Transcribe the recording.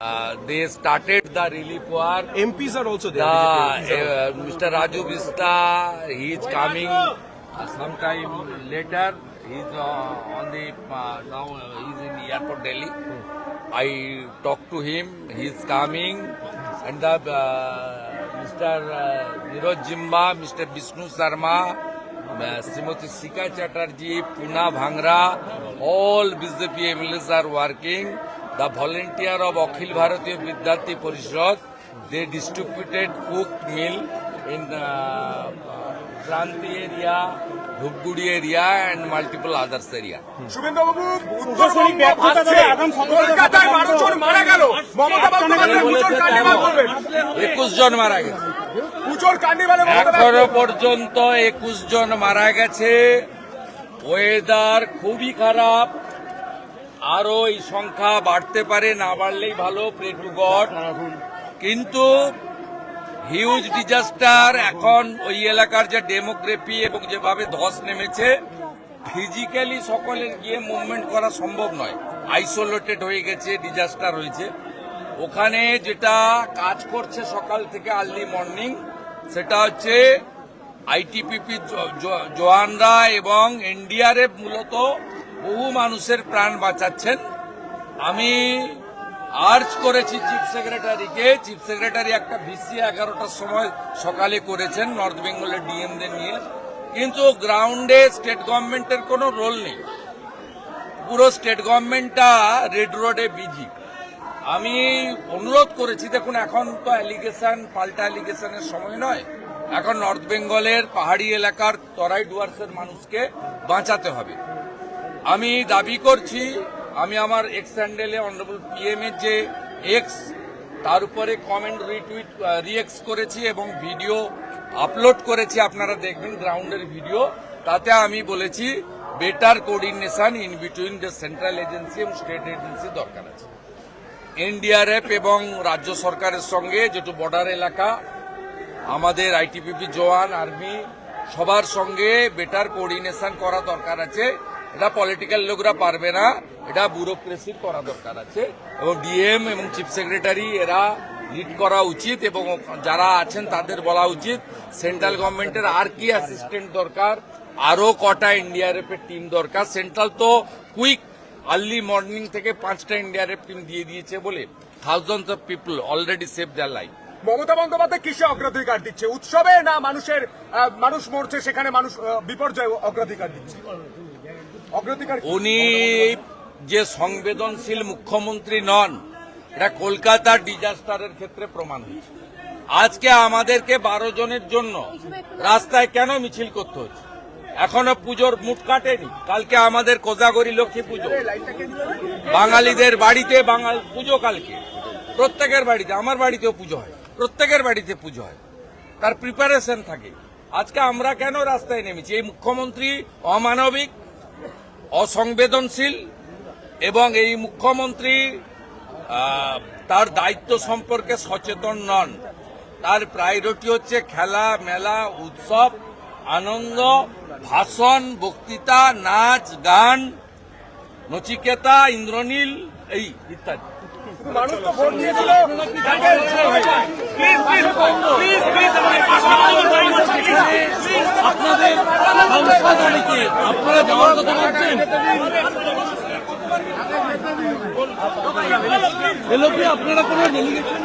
Uh, they started the relief work. MPs are also The, there. uh, Mr. Raju Vista, he is coming uh, sometime later. He is uh, on the uh, now uh, he is in the airport Delhi. I talked to him. He is coming, and the uh, Mr. Uh, Niroj Jimba, Mr. Vishnu Sharma, uh, Srimati Sika Chatterjee, Puna Bhangra, all BJP MLAs are working. The volunteer of Akhil Bharatiya Vidyarthi Parishad they distributed cook meal in Kranti area Dhupguri area and multiple others area একুশ জন মারা গেছে। এখনও পর্যন্ত একুশ জন মারা গেছে। ওয়েদার খুবই খারাপ। আরও এই সংখ্যা বাড়তে পারে, না বাড়লেই ভালো প্রে টু গড কিন্তু হিউজ ডিজাস্টার এখন ওই এলাকার যে ডেমোগ্রাফি এবং যেভাবে ধস নেমেছে ফিজিক্যালি সকলের গিয়ে মুভমেন্ট করা সম্ভব নয়। আইসোলেটেড হয়ে গেছে ডিজাস্টার হয়েছে। ওখানে যেটা কাজ করছে সকাল থেকে আর্লি মর্নিং সেটা হচ্ছে আইটিপিপি জওয়ানরা এবং এনডিআরএফ মূলত বহু মানুষের প্রাণ বাঁচাচ্ছেন। আমি আর্জ করেছি চিফ সেক্রেটারিকে। চিফ সেক্রেটারি একটা ভিসি এগারোটার সময় সকালে করেছেন, নর্থ বেঙ্গলের ডিএমদের নিয়ে। কিন্তু গ্রাউন্ডে স্টেট গভর্নমেন্টের কোনো রোল নেই। পুরো স্টেট গভর্নমেন্টটা রেড রোডে বিজি। আমি অনুরোধ করেছি, দেখুন, এখন তো অ্যালিগেশন পাল্টা অ্যালিগেশনের সময় নয়। এখন নর্থ বেঙ্গলের পাহাড়ি এলাকার তরাই ডুয়ার্সের মানুষকে বাঁচাতে হবে। আমি দাবি করছি, আমি আমার এক্স হ্যান্ডেলে অনারেবল পিএম এর যে এক্স তার উপরে কমেন্ট রিটুইট রিএক্স করেছি এবং ভিডিও আপলোড করেছি, আপনারা দেখবেন গ্রাউন্ডের ভিডিও তাতে আমি বলেছি better coordination in between the central agency এবং স্টেট এজেন্সি দরকার আছে। এনডিআরএফ এবং রাজ্য সরকারের সঙ্গে যেটু বর্ডার এলাকা, আমাদের আইটিপিপি জওয়ান আর্মি সবার সঙ্গে বেটার কোঅর্ডিনেশন করা দরকার আছে। এটা পলিটিক্যাল লোকরা পারবে না, এটা ব্যুরোক্রেসির করা দরকার আছে। এবং ডিএম এবং চিফ সেক্রেটারি এরা লিড করা উচিত এবং যারা আছেন তাদের বলা উচিত সেন্ট্রাল গভর্নমেন্টের আর কি অ্যাসিস্ট্যান্ট দরকার? আরও কটা এনডিআরএফ এর টিম দরকার? সেন্ট্রাল তো কুইক আর্লি মর্নিং থেকে পাঁচটা এনডিআরএফ টিম দিয়ে দিয়েছে বলে thousands of people already save their life Mamata Bandyopadhyay কিসে অগ্রাধিকার দিচ্ছে? উৎসবে না মানুষের মানুষ মরছে, সেখানে মানুষ বিপর্যয় অগ্রাধিকার দিচ্ছে? অগ্রাধিকার উনি যে সংবেদনশীল মুখ্যমন্ত্রী নন, এটা কলকাতার ডিজাস্টারের ক্ষেত্রে প্রমাণ হয়েছে। আজকে আমাদেরকে বারো জনের জন্য রাস্তায় কেন মিছিল করতে হচ্ছে? এখনও পুজোর মুঠ কাটেনি। কালকে আমাদের কোজাগরি লক্ষ্মী পুজো। বাঙালিদের বাড়িতে বাঙাল পুজো কালকে। প্রত্যেকের বাড়িতে, আমার বাড়িতেও পুজো হয়। প্রত্যেকের বাড়িতে পুজো হয়। তার প্রিপারেশন থাকে। আজকে আমরা কেন রাস্তায় নেমেছি? এই মুখ্যমন্ত্রী অমানবিক, অসংবেদনশীল এবং এই মুখ্যমন্ত্রী তার দায়িত্ব সম্পর্কে সচেতন নন। তার প্রায়োরিটি হচ্ছে খেলা, মেলা, উৎসব, আনন্দ, ভাষণ, বক্তৃতা, নাচ, গান, নচিকেতা, ইন্দ্রনীল, এই ইত্যাদি। মানুষ তো ভোট দিয়েছিল। আপনাদের আপনারা যাওয়ার কথা ভাবছেন এলো আপনারা কোনো ডেলিগেশন